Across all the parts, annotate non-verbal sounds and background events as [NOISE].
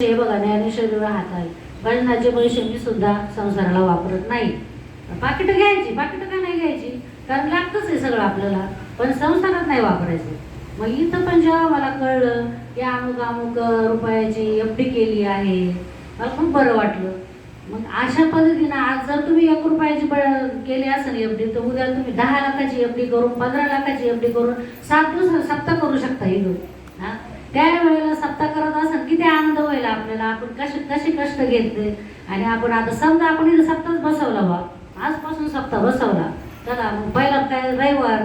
हे बघा ज्ञानेश्वरीवर हात आहे गणनाचे पैसे मी सुद्धा संसाराला वापरत नाही. पाकिटं घ्यायची पाकिटं का नाही घ्यायची? कारण लागतच आहे सगळं आपल्याला पण संसारात नाही वापरायचं. मग इथं पण जेव्हा मला कळलं की अमुक अमुक रुपयाची एफ डी केली आहे मला खूप बरं वाटलं. मग अशा पद्धतीनं आज जर तुम्ही एक रुपयाची ब- केली असेल एफ डी तर उद्या तुम्ही दहा लाखाची एफ डी करून पंधरा लाखाची एफ डी करून सात दिवस सप्ताह करू शकता इथून हां? त्यावेळेला सप्ताह करत असेल किती आपल्याला आपण कसे कसे कष्ट घेतले? आणि आपण आता समजा आपण इथं सप्ताहच बसवला बा. आजपासून सप्ताह बसवला. चला मग पहिला काय? रविवार.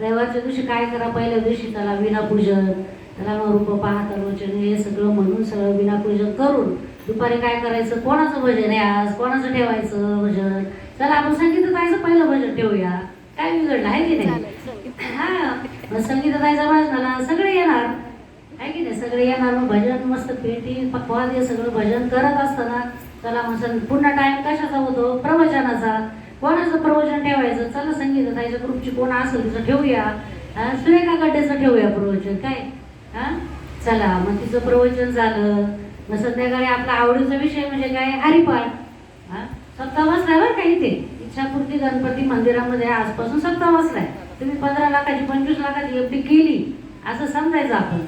रविवारच्या दिवशी काय करा? पहिल्या दिवशी त्याला विनापूजन. त्याला रूप पाहता लोचन हे सगळं म्हणून सगळं विनापूजन करून दुपारी काय करायचं? कोणाचं भजन आहे आज? कोणाचं ठेवायचं भजन? चला आपण संगीतताईचं पहिलं भजन ठेवूया. काय बिघडलं? आहे की नाही? हा. मग संगीतताईचा भजनाला सगळे येणार. आहे की नाही? सगळे येणार मग भजन मस्त पेटी पकवान हे सगळं भजन करत असताना चला मग सं- पुन्हा टाइम कशाचा होतो? प्रवचनाचा. कोणाचं प्रवचन ठेवायचं? चला संगीत ताईच्या ग्रुपची कोण असेल तिचं ठेवूया. सुरेखा गड्डेचं ठेवूया प्रवचन काय? हा? चला मग तिचं प्रवचन झालं. मग संध्याकाळी आपला आवडीचा विषय म्हणजे काय? हरिपाठ. हा? सप्ताह बसलाय बरं काही इथे? इच्छापूर्ती गणपती मंदिरामध्ये आजपासून सप्ताह बसलाय तुम्ही पंधरा लाखाची पंचवीस लाखाची एफ डी केली. असं समजायचं आपण.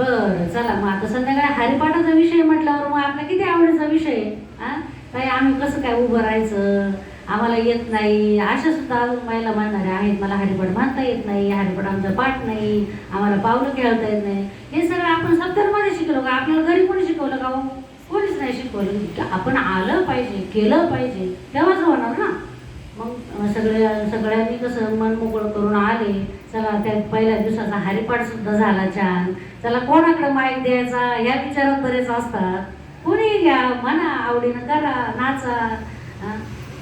बरं चला. मग आता संध्याकाळी हरिपाठाचा विषय म्हटल्यावर मग आपला किती आवडीचा विषय आहे? हा? काय आम्ही कसं काय उभं राहायचं? आम्हाला येत नाही. अशा सुद्धा महिला मानणाऱ्या आहेत मला हरिपाठ मानता येत नाही. हरिपाठ आमचा पाठ नाही. आम्हाला पावलं खेळता येत नाही. हे सगळं आपण सत्तरमध्ये शिकलो का? आपल्याला घरी कोणी शिकवलं का हो? कोणीच नाही शिकवलं. आपण आलं पाहिजे केलं पाहिजे. तेव्हाच होणार ना? मग सगळ्या सगळ्यांनी कसं मन मोकळं करून आले. चला त्या पहिल्या दिवसाचा हरिपाठ सुद्धा झाला छान. चला कोणाकडे माईक द्यायचा? ह्या विचारात बरेच असतात. कोणी घ्या म्हणा आवडीनं करा नाचा.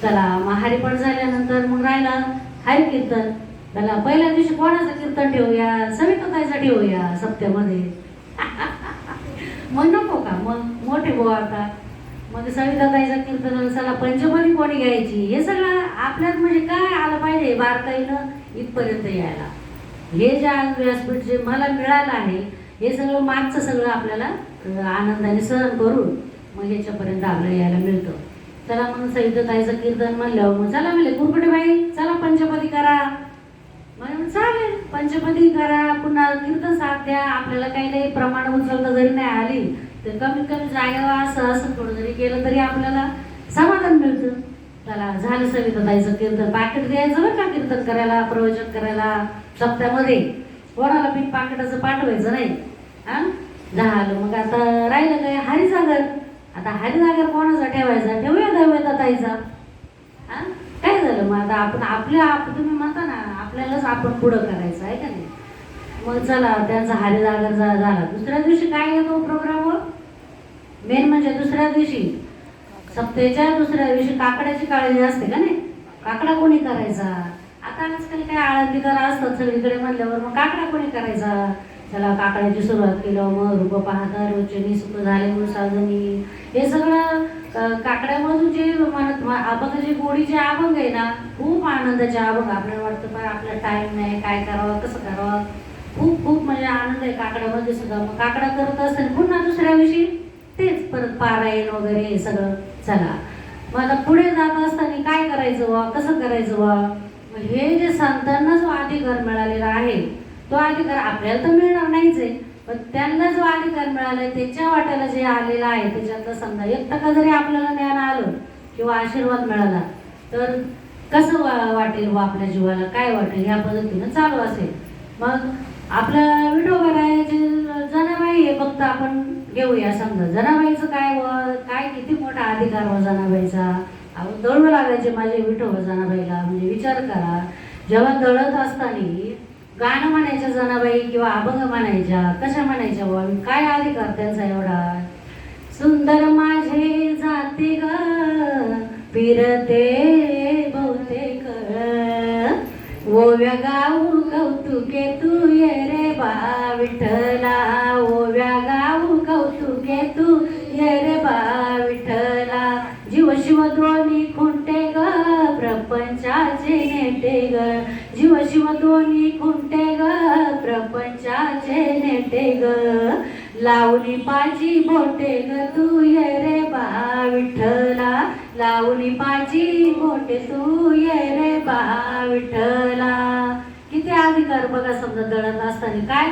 चला मग हरिपाठ झाल्यानंतर मग राहिला हरिकीर्तन. त्याला पहिल्या दिवशी कोणाचं कीर्तन ठेवूया? सविताताईचं ठेवूया सप्त्यामध्ये? [LAUGHS] मग नको का? मग मोठे भाऊ आता. मग सविताताईचं कीर्तन चला पंचमनी कोणी घ्यायची? हे सगळं आपल्यात म्हणजे काय आलं पाहिजे बारकाईनं इथपर्यंत यायला. हे जे आज व्यासपीठ जे मला मिळालं आहे हे सगळं मागचं सगळं आपल्याला आनंदाने सहन करून मग याच्यापर्यंत आपल्याला यायला मिळतं. चला म्हणून सविताताईचं कीर्तन म्हणल्यावर मग चला म्हणले कुरकुटे बाई चला पंचपदी करा. म्हणून चालेल पंचपदी करा. पुन्हा कीर्तन साथ द्या. आपल्याला काही नाही प्रमाण उचलता जरी नाही आली तर कमीत कमी जागेवर असं असं थोडं जरी केलं तरी आपल्याला समाधान मिळतं. त्याला झालं सविताताईचं कीर्तन पाकिट द्यायचं बरं का कीर्तन करायला प्रवचन करायला सप्त्यामध्ये कोणाला पीठ पाकिटाचं पाठवायचं नाही? हा झालं. मग आता राहिलं काय? हरिसागर. आता हरिसागर कोणाचा ठेवायचा? ठेवूया दव्याचा ताईचा हा काय झालं? मग आता आपण आपल्या आप तुम्ही म्हणता ना आपल्यालाच आपण पुढं करायचं आहे का नाही? मग चला त्यांचा हरिसागर झाला. दुसऱ्या दिवशी काय येतो प्रोग्रामवर? सप्तेच्या दुसऱ्या दिवशी. सप्तेच्या दुसऱ्या दिवशी काकड्याची काळजी असते का नाही? काकडा कोणी करायचा? आता आजकाल काय आळंदी करा असतात सगळीकडे म्हणल्यावर मग काकडा कोणी करायचा? त्याला काकड्याची सुरुवात केलं मग रूप पाहता रोचनी सुख झाले म्हणून साधनी हे सगळं काकड्यामधून जे म्हणत अभंग जे गोडीचे अभंग आहे ना खूप आनंदाचे अभंग. आपल्याला वाटतं पण आपला टाइम नाही काय करावं कसं करावं? खूप खूप म्हणजे आनंद आहे काकड्यामध्ये सुद्धा. मग काकडा करत असताना पुन्हा दुसऱ्या दिवशी तेच परत पारायण वगैरे हे सगळं चला मला पुढे जात असताना काय करायचं वा कसं करायचं वा मग हे जे संतांना जो अधिकार मिळालेला आहे तो अधिकार आपल्याला तर मिळणार नाहीच आहे. पण त्यांना जो अधिकार मिळाला आहे त्याच्या वाट्याला जे आलेला आहे त्याच्यातलं समजा एक टक्का जरी आपल्याला ज्ञान आलं किंवा आशीर्वाद मिळाला तर कसं वा वाटेल वा आपल्या जीवाला? काय वाटेल? ह्या पद्धतीनं चालू असेल. मग आपलं करायचे जनाबाई फक्त आपण घेऊया. समजा जनाबाईचं काय व काय किती मोठा अधिकार व जनाबाईचा? अहो दळू लागायचे माझे विठोबा जनाबाईला. म्हणजे विचार करा. जेव्हा दळत असताना गाणं म्हणायच्या जनाबाई किंवा अभंग म्हणायच्या कशा म्हणायच्या व काय अधिकार त्यांचा एवढा? सुंदर माझे जाते ग फिरते बहुतेक ओव्या गाऊ कौतुके तू ये रे बा विठ्ठला. ओव्या गाऊ कौतुके तू ये रे जीव शिव दोन्ही खुंटे ग प्रपंचाचे नेटे ग. जीव शिव दोन्ही खुंटे ग प्रपंचाचे नेटे ग. लावणी पाची बोटे ग तू ये रे बा विठ्ठला. लावणी पाची बोटे तू ये रे बा विठला किती अधिकार बघा समजा दळत असताना. काय